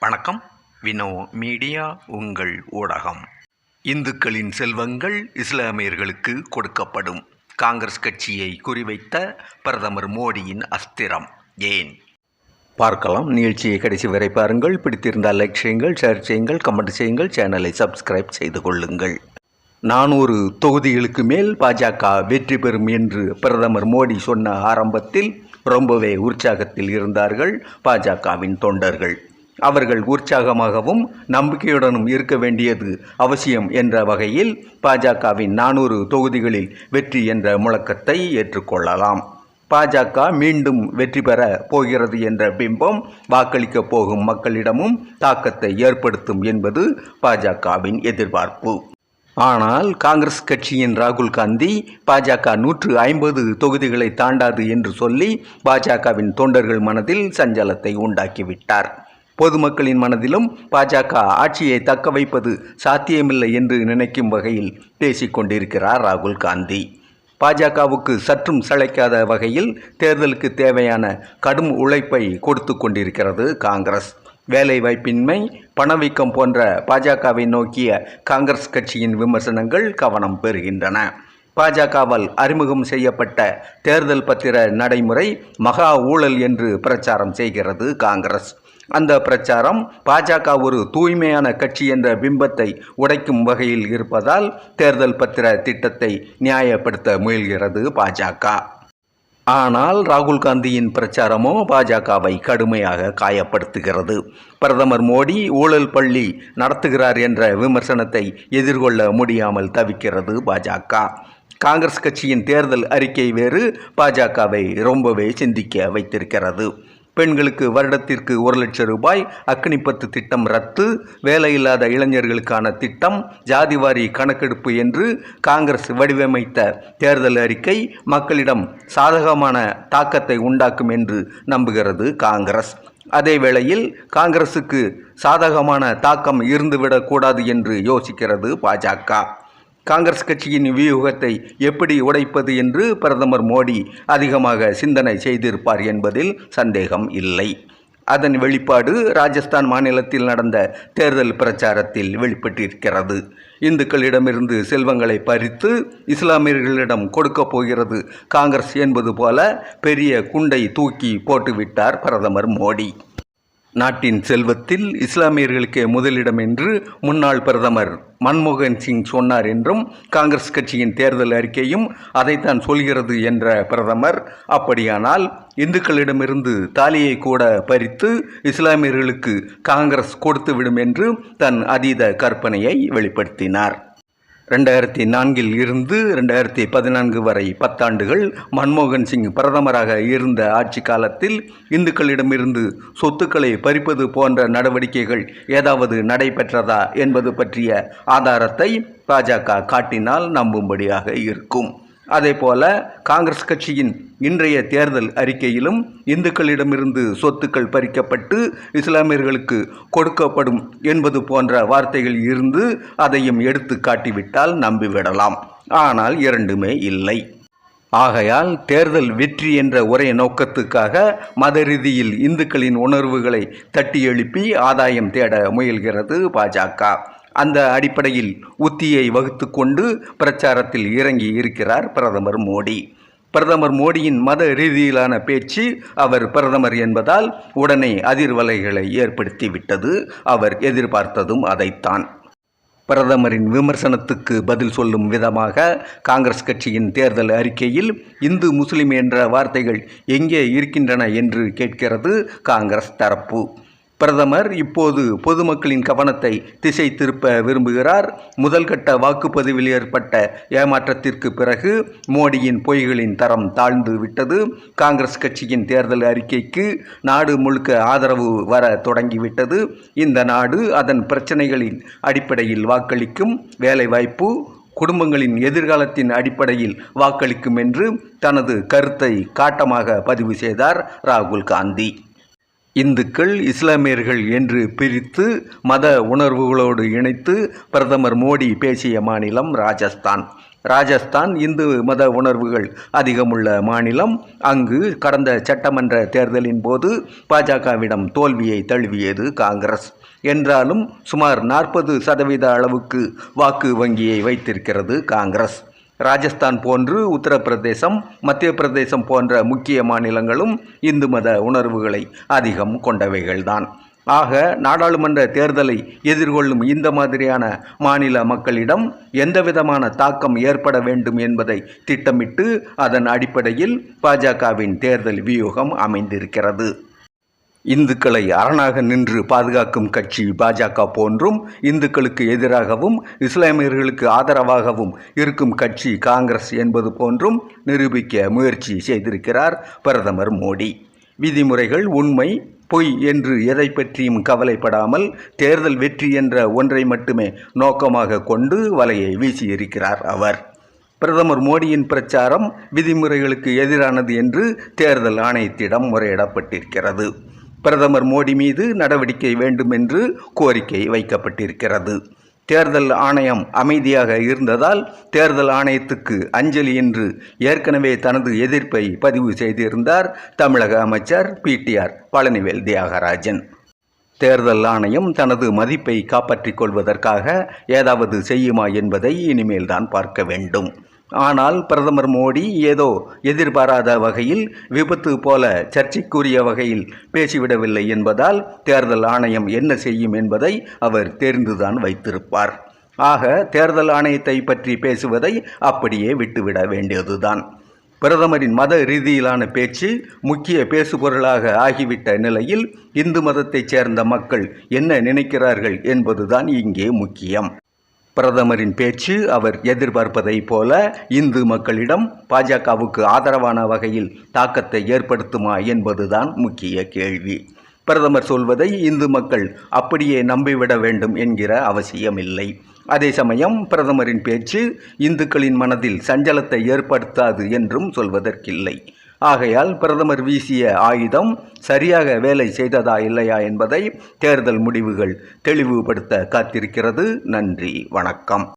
வணக்கம். வினோ மீடியா உங்கள் ஊடகம். இந்துக்களின் செல்வங்கள் இஸ்லாமியர்களுக்கு கொடுக்கப்படும். காங்கிரஸ் கட்சியை குறிவைத்த பிரதமர் மோடியின் அஸ்திரம். ஏன்? பார்க்கலாம். நிகழ்ச்சியை கடைசி வரை பாருங்கள். பிடித்திருந்தால் லைக் செய்யுங்கள் ஷேர் செய்யுங்கள் கமெண்ட் செய்யுங்கள் சேனலை சப்ஸ்கிரைப் செய்து கொள்ளுங்கள். நானூறு தொகுதிகளுக்கு மேல் பாஜக வெற்றி பெறும் என்று பிரதமர் மோடி சொன்ன ஆரம்பத்தில் ரொம்பவே உற்சாகத்தில் இருந்தார்கள் பாஜகவின் தொண்டர்கள். அவர்கள் உற்சாகமாகவும் நம்பிக்கையுடனும் இருக்க வேண்டியது அவசியம் என்ற வகையில் பாஜகவின் நானூறு தொகுதிகளில் வெற்றி என்ற முழக்கத்தை ஏற்றுக்கொள்ளலாம். பாஜக மீண்டும் வெற்றி பெற போகிறது என்ற பிம்பம் வாக்களிக்கப் போகும் மக்களிடமும் தாக்கத்தை ஏற்படுத்தும் என்பது பாஜகவின் எதிர்பார்ப்பு. ஆனால் காங்கிரஸ் கட்சியின் ராகுல் காந்தி பாஜக நூற்று ஐம்பது தொகுதிகளை தாண்டாது என்று சொல்லி பாஜகவின் தொண்டர்கள் மனதில் சஞ்சலத்தை உண்டாக்கிவிட்டார். பொதுமக்களின் மனதிலும் பாஜக ஆட்சியை தக்க வைப்பது சாத்தியமில்லை என்று நினைக்கும் வகையில் பேசிக்கொண்டிருக்கிறார் ராகுல் காந்தி. பாஜகவுக்கு சற்றும் சளைக்காத வகையில் தேர்தலுக்கு தேவையான கடும் உழைப்பை கொடுத்து கொண்டிருக்கிறது காங்கிரஸ். வேலைவாய்ப்பின்மை பணவீக்கம் போன்ற பாஜகவை நோக்கிய காங்கிரஸ் கட்சியின் விமர்சனங்கள் கவனம் பெறுகின்றன. பாஜகவால் அறிமுகம் செய்யப்பட்ட தேர்தல் பத்திர நடைமுறை மகா ஊழல் என்று பிரச்சாரம் செய்கிறது காங்கிரஸ். அந்த பிரச்சாரம் பாஜக ஒரு தூய்மையான கட்சி என்ற பிம்பத்தை உடைக்கும் வகையில் இருப்பதால் தேர்தல் பத்திர திட்டத்தை நியாயப்படுத்த முயல்கிறது பாஜக. ஆனால் ராகுல் காந்தியின் பிரச்சாரமோ பாஜகவை கடுமையாக காயப்படுத்துகிறது. பிரதமர் மோடி ஊழல் பள்ளி நடத்துகிறார் என்ற விமர்சனத்தை எதிர்கொள்ள முடியாமல் தவிக்கிறது பாஜக. காங்கிரஸ் கட்சியின் தேர்தல் அறிக்கை வேறு பாஜகவை ரொம்பவே சிந்திக்க வைத்திருக்கிறது. பெண்களுக்கு வருடத்திற்கு ஒரு லட்சம் ரூபாய் அக்னிப்பத்து திட்டம் ரத்து வேலையில்லாத இளைஞர்களுக்கான திட்டம் ஜாதிவாரி கணக்கெடுப்பு என்று காங்கிரஸ் வடிவமைத்த தேர்தல் அறிக்கை மக்களிடம் சாதகமான தாக்கத்தை உண்டாக்கும் என்று நம்புகிறது காங்கிரஸ். அதே வேளையில் காங்கிரசுக்கு சாதகமான தாக்கம் இருந்துவிடக்கூடாது என்று யோசிக்கிறது பாஜக. காங்கிரஸ் கட்சியின் வியூகத்தை எப்படி உடைப்பது என்று பிரதமர் மோடி அதிகமாக சிந்தனை செய்திருப்பார் என்பதில் சந்தேகம் இல்லை. அதன் வெளிப்பாடு ராஜஸ்தான் மாநிலத்தில் நடந்த தேர்தல் பிரச்சாரத்தில் வெளிப்பட்டிருக்கிறது. இந்துக்களிடமிருந்து செல்வங்களை பறித்து இஸ்லாமியர்களிடம் கொடுக்கப் போகிறது காங்கிரஸ் என்பது போல பெரிய குண்டை தூக்கி போட்டுவிட்டார் பிரதமர் மோடி. நாட்டின் செல்வத்தில் இஸ்லாமியர்களுக்கே முதலிடம் என்று முன்னாள் பிரதமர் மன்மோகன் சிங் சொன்னார் என்றும் காங்கிரஸ் கட்சியின் தேர்தல் அறிக்கையும் அதைத்தான் சொல்கிறது என்ற பிரதமர். அப்படியானால் இந்துக்களிடமிருந்து தாலியை கூட பறித்து இஸ்லாமியர்களுக்கு காங்கிரஸ் கொடுத்துவிடும் என்று தன் அதீத கற்பனையை வெளிப்படுத்தினார். ரெண்டாயிரத்தி நான்கில் இருந்து ரெண்டாயிரத்தி பதினான்கு வரை பத்தாண்டுகள் மன்மோகன் சிங் பிரதமராக இருந்த ஆட்சி காலத்தில் இந்துக்களிடமிருந்து சொத்துக்களை பறிப்பது போன்ற நடவடிக்கைகள் ஏதாவது நடைபெற்றதா என்பது பற்றிய ஆதாரத்தை பாஜக காட்டினால் நம்பும்படியாக இருக்கும். அதேபோல காங்கிரஸ் கட்சியின் இன்றைய தேர்தல் அறிக்கையிலும் இந்துக்களிடமிருந்து சொத்துக்கள் பறிக்கப்பட்டு இஸ்லாமியர்களுக்கு கொடுக்கப்படும் என்பது போன்ற வார்த்தைகள் இருந்து அதையும் எடுத்து காட்டிவிட்டால் நம்பிவிடலாம். ஆனால் இரண்டுமே இல்லை. ஆகையால் தேர்தல் வெற்றி என்ற ஒரே நோக்கத்துக்காக மத ரீதியில் இந்துக்களின் உணர்வுகளை தட்டி எழுப்பி ஆதாயம் தேட முயல்கிறது பாஜக. அந்த அடிப்படையில் உத்தியை வகுத்து கொண்டு பிரச்சாரத்தில் இறங்கி இருக்கிறார் பிரதமர் மோடி. பிரதமர் மோடியின் மத ரீதியிலான பேச்சு அவர் பிரதமர் என்பதால் உடனே அதிர்வலைகளை ஏற்படுத்திவிட்டது. அவர் எதிர்பார்த்ததும் அதைத்தான். பிரதமரின் விமர்சனத்துக்கு பதில் சொல்லும் விதமாக காங்கிரஸ் கட்சியின் தேர்தல் அறிக்கையில் இந்து முஸ்லிம் என்ற வார்த்தைகள் எங்கே இருக்கின்றன என்று கேட்கிறது காங்கிரஸ் தரப்பு. பிரதமர் இப்போது பொதுமக்களின் கவனத்தை திசை திருப்ப விரும்புகிறார் முதல்கட்ட வாக்குப்பதிவில் ஏற்பட்ட ஏமாற்றத்திற்கு பிறகு மோடியின் பொய்களின் தரம் தாழ்ந்து விட்டது. காங்கிரஸ் கட்சியின் தேர்தல் அறிக்கைக்கு நாடு முழுக்க ஆதரவு வர தொடங்கிவிட்டது. இந்த நாடு அதன் பிரச்சனைகளின் அடிப்படையில் வாக்களிக்கும் வேலைவாய்ப்பு குடும்பங்களின் எதிர்காலத்தின் அடிப்படையில் வாக்களிக்கும் என்று தனது கருத்தை காட்டமாக பதிவு செய்தார் ராகுல் காந்தி. இந்துக்கள் இஸ்லாமியர்கள் என்று பிரித்து மத உணர்வுகளோடு இணைத்து பிரதமர் மோடி பேசிய மாநிலம் ராஜஸ்தான். ராஜஸ்தான் இந்து மத உணர்வுகள் அதிகமுள்ள மாநிலம். அங்கு கடந்த சட்டமன்ற தேர்தலின் போது பாஜகவிடம் தோல்வியை தழுவியது காங்கிரஸ். என்றாலும் சுமார் நாற்பது சதவீத அளவுக்கு வாக்கு வங்கியை வைத்திருக்கிறது காங்கிரஸ். ராஜஸ்தான் போன்று உத்தரப்பிரதேசம் மத்திய பிரதேசம் போன்ற முக்கிய மாநிலங்களும் இந்து மத உணர்வுகளை அதிகம் கொண்டவைகள்தான். ஆக நாடாளுமன்ற தேர்தலை எதிர்கொள்ளும் இந்த மாதிரியான மாநில மக்களிடம் எந்தவிதமான தாக்கம் ஏற்பட வேண்டும் என்பதை திட்டமிட்டு அதன் அடிப்படையில் பாஜகவின் தேர்தல் வியூகம் அமைந்திருக்கிறது. இந்துக்களை அரணாக நின்று பாதுகாக்கும் கட்சி பாஜக போன்றும் இந்துக்களுக்கு எதிராகவும் இஸ்லாமியர்களுக்கு ஆதரவாகவும் இருக்கும் கட்சி காங்கிரஸ் என்பது போன்றும் நிரூபிக்க முயற்சி செய்திருக்கிறார் பிரதமர் மோடி. விதிமுறைகள் உண்மை பொய் என்று எதை பற்றியும் கவலைப்படாமல் தேர்தல் வெற்றி என்ற ஒன்றை மட்டுமே நோக்கமாக கொண்டு வலையை வீசியிருக்கிறார் அவர். பிரதமர் மோடியின் பிரச்சாரம் விதிமுறைகளுக்கு எதிரானது என்று தேர்தல் ஆணையத்திடம் முறையிடப்பட்டிருக்கிறது. பிரதமர் மோடி மீது நடவடிக்கை வேண்டும் என்று கோரிக்கை வைக்கப்பட்டிருக்கிறது. தேர்தல் ஆணையம் அமைதியாக இருந்ததால் தேர்தல் ஆணையத்துக்கு அஞ்சலி என்று ஏற்கனவே தனது எதிர்ப்பை பதிவு செய்திருந்தார் தமிழக அமைச்சர் பிடிஆர் பழனிவேல் தியாகராஜன். தேர்தல் ஆணையம் தனது மதிப்பை காப்பாற்றிக் கொள்வதற்காக ஏதாவது செய்யுமா என்பதை இனிமேல் தான் பார்க்க வேண்டும். ஆனால் பிரதமர் மோடி ஏதோ எதிர்பாராத வகையில் விபத்து போல சர்ச்சைக்குரிய வகையில் பேசிவிடவில்லை என்பதால் தேர்தல் ஆணையம் என்ன செய்யும் என்பதை அவர் தெரிந்துதான் வைத்திருப்பார். ஆக தேர்தல் ஆணையத்தை பற்றி பேசுவதை அப்படியே விட்டுவிட வேண்டியதுதான். பிரதமரின் மத ரீதியிலான பேச்சு முக்கிய பேசுபொருளாக ஆகிவிட்ட நிலையில் இந்து மதத்தைச் சேர்ந்த மக்கள் என்ன நினைக்கிறார்கள் என்பதுதான் இங்கே முக்கியம். பிரதமரின் பேச்சு அவர் எதிர்பார்ப்பதைப் போல இந்து மக்களிடம் பாஜகவுக்கு ஆதரவான வகையில் தாக்கத்தை ஏற்படுத்துமா என்பதுதான் முக்கிய கேள்வி. பிரதமர் சொல்வதை இந்து மக்கள் அப்படியே நம்பிவிட வேண்டும் என்கிற அவசியமில்லை. அதே சமயம் பிரதமரின் பேச்சு இந்துக்களின் மனதில் சஞ்சலத்தை ஏற்படுத்தாது என்றும் சொல்வதற்கில்லை. ஆகையால் பிரதமர் வீசிய ஆயுதம் சரியாக வேலை செய்ததா இல்லையா என்பதை தேர்தல் முடிவுகள் தெளிவுபடுத்த காத்திருக்கிறது. நன்றி வணக்கம்.